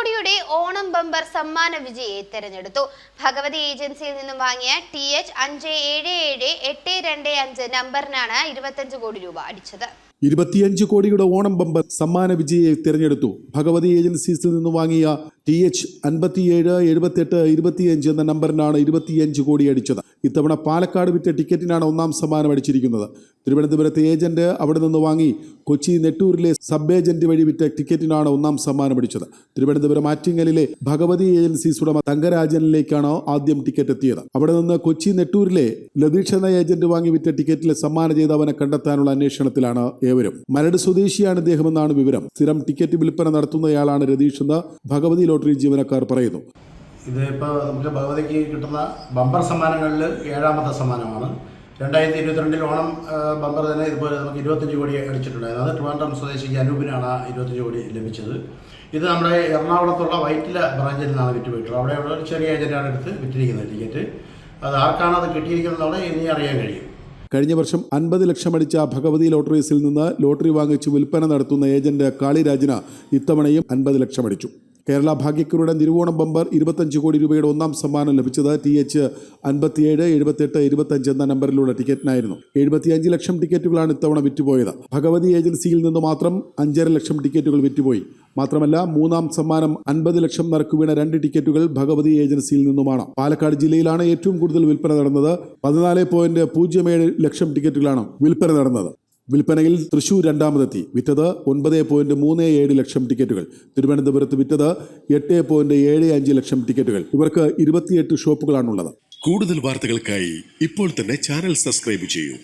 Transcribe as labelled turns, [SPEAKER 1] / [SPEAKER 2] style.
[SPEAKER 1] കോടിയുടെ ഓണം ബമ്പർ സമ്മാന വിജയെ തെരഞ്ഞെടുത്തു. ഭഗവതി ഏജൻസിയിൽ നിന്നും വാങ്ങിയ ടി എച്ച് അഞ്ച് ഏഴ് ഏഴ് എട്ട് രണ്ട് അഞ്ച് നമ്പറിനാണ് ഇരുപത്തഞ്ച് കോടി രൂപ അടിച്ചത്.
[SPEAKER 2] ഇരുപത്തിയഞ്ച് കോടിയുടെ ഓണം ബമ്പർ സമ്മാന വിജയെ തിരഞ്ഞെടുത്തു. ഭഗവതി ഏജൻസീസിൽ നിന്ന് വാങ്ങിയ ടി എച്ച് അൻപത്തിയേഴ് എഴുപത്തെട്ട് ഇരുപത്തിയഞ്ച് എന്ന നമ്പറിനാണ് ഇരുപത്തിയഞ്ച് കോടി അടിച്ചത്. ഇത്തവണ പാലക്കാട് വിറ്റ ടിക്കറ്റിനാണ് ഒന്നാം സമ്മാനം അടിച്ചിരിക്കുന്നത്. തിരുവനന്തപുരത്തെ ഏജന്റ് അവിടെ നിന്ന് വാങ്ങി കൊച്ചി നെട്ടൂരിലെ സബ് ഏജന്റ് വഴി വിറ്റ ടിക്കറ്റിനാണ് ഒന്നാം സമ്മാനം അടിച്ചത്. തിരുവനന്തപുരം ആറ്റിങ്ങലിലെ ഭഗവതി ഏജൻസീസ് ഉടമ തങ്കരാജനിലേക്കാണ് ആദ്യം ടിക്കറ്റ് എത്തിയത്. അവിടെ നിന്ന് കൊച്ചി നെട്ടൂരിലെ ലതീഷ് എന്ന ഏജന്റ് വാങ്ങി വിറ്റ ടിക്കറ്റിലെ സമ്മാനം ചെയ്തവനെ കണ്ടെത്താനുള്ള അന്വേഷണത്തിലാണ് ഏവരും. മരട് സ്വദേശിയാണ് ഇദ്ദേഹമെന്നാണ് വിവരം. സ്ഥിരം ടിക്കറ്റ് വിൽപ്പന നടത്തുന്നയാളാണ് രതീഷ് എന്ന് ഭഗവതി ലോട്ടറി ജീവനക്കാർ പറയുന്നു.
[SPEAKER 3] ഇതിപ്പോൾ നമുക്ക് ഭഗവതിക്ക് കിട്ടുന്ന ബമ്പർ സമ്മാനങ്ങളിൽ ഏഴാമത്തെ സമ്മാനമാണ്. രണ്ടായിരത്തി ഇരുപത്തിരണ്ടിൽ ഓണം ബമ്പർ തന്നെ ഇതുപോലെ നമുക്ക് ഇരുപത്തഞ്ച് കോടി അടിച്ചിട്ടുണ്ടായിരുന്നു. അത് ട്രിവാൻഡ്രം സ്വദേശിക്ക് അനൂപിനാണ് ആ ഇരുപത്തഞ്ച് കോടി ലഭിച്ചത്. ഇത് നമ്മുടെ എറണാകുളത്തുള്ള വൈറ്റില ബ്രാഞ്ചിൽ നിന്നാണ് വിറ്റ് പോയിട്ടുള്ളത് അവിടെ ഒരു ചെറിയ ഏജന്റാണ് എടുത്ത് വിറ്റിരിക്കുന്നത് ടിക്കറ്റ്. അത് ആർക്കാണ് അത് കിട്ടിയിരിക്കുന്നതാണ് ഇനി അറിയാൻ കഴിയും.
[SPEAKER 2] കഴിഞ്ഞ വർഷം അൻപത് ലക്ഷം അടിച്ച ഭഗവതി ലോട്ടറീസിൽ നിന്ന് ലോട്ടറി വാങ്ങിച്ച് വിൽപ്പന നടത്തുന്ന ഏജന്റ് കാളിരാജിന് ഇത്തവണയും അൻപത് ലക്ഷം അടിച്ചു. കേരള ഭാഗ്യക്കുറിയുടെ തിരുവോണം ബമ്പർ ഇരുപത്തഞ്ച് കോടി രൂപയുടെ ഒന്നാം സമ്മാനം ലഭിച്ചത് ടി എച്ച് അൻപത്തിയേഴ് എഴുപത്തെട്ട് ഇരുപത്തഞ്ച് എന്ന നമ്പറിലുള്ള ടിക്കറ്റിനായിരുന്നു. എഴുപത്തിയഞ്ച് ലക്ഷം ടിക്കറ്റുകളാണ് ഇത്തവണ വിറ്റുപോയത്. ഭഗവതി ഏജൻസിയിൽ നിന്ന് മാത്രം അഞ്ചര ലക്ഷം ടിക്കറ്റുകൾ വിറ്റുപോയി. മാത്രമല്ല മൂന്നാം സമ്മാനം അൻപത് ലക്ഷം നറുക്ക് വീണ രണ്ട് ടിക്കറ്റുകൾ ഭഗവതി ഏജൻസിയിൽ നിന്നുമാണ്. പാലക്കാട് ജില്ലയിലാണ് ഏറ്റവും കൂടുതൽ വിൽപ്പന നടന്നത്. പതിനാല് ലക്ഷം ടിക്കറ്റുകളാണ് വിൽപ്പന നടന്നത്. വിൽപ്പനയിൽ തൃശൂർ രണ്ടാമതെത്തി. വിറ്റത് ഒൻപത് പോയിന്റ് മൂന്ന് ഏഴ് ലക്ഷം ടിക്കറ്റുകൾ. തിരുവനന്തപുരത്ത് വിറ്റത് എട്ട് പോയിന്റ് ഏഴ് അഞ്ച് ലക്ഷം ടിക്കറ്റുകൾ. ഇവർക്ക് ഇരുപത്തിയെട്ട് ഷോപ്പുകളാണുള്ളത്.
[SPEAKER 4] കൂടുതൽ വാർത്തകൾക്കായി ഇപ്പോൾ തന്നെ ചാനൽ സബ്സ്ക്രൈബ് ചെയ്യൂ.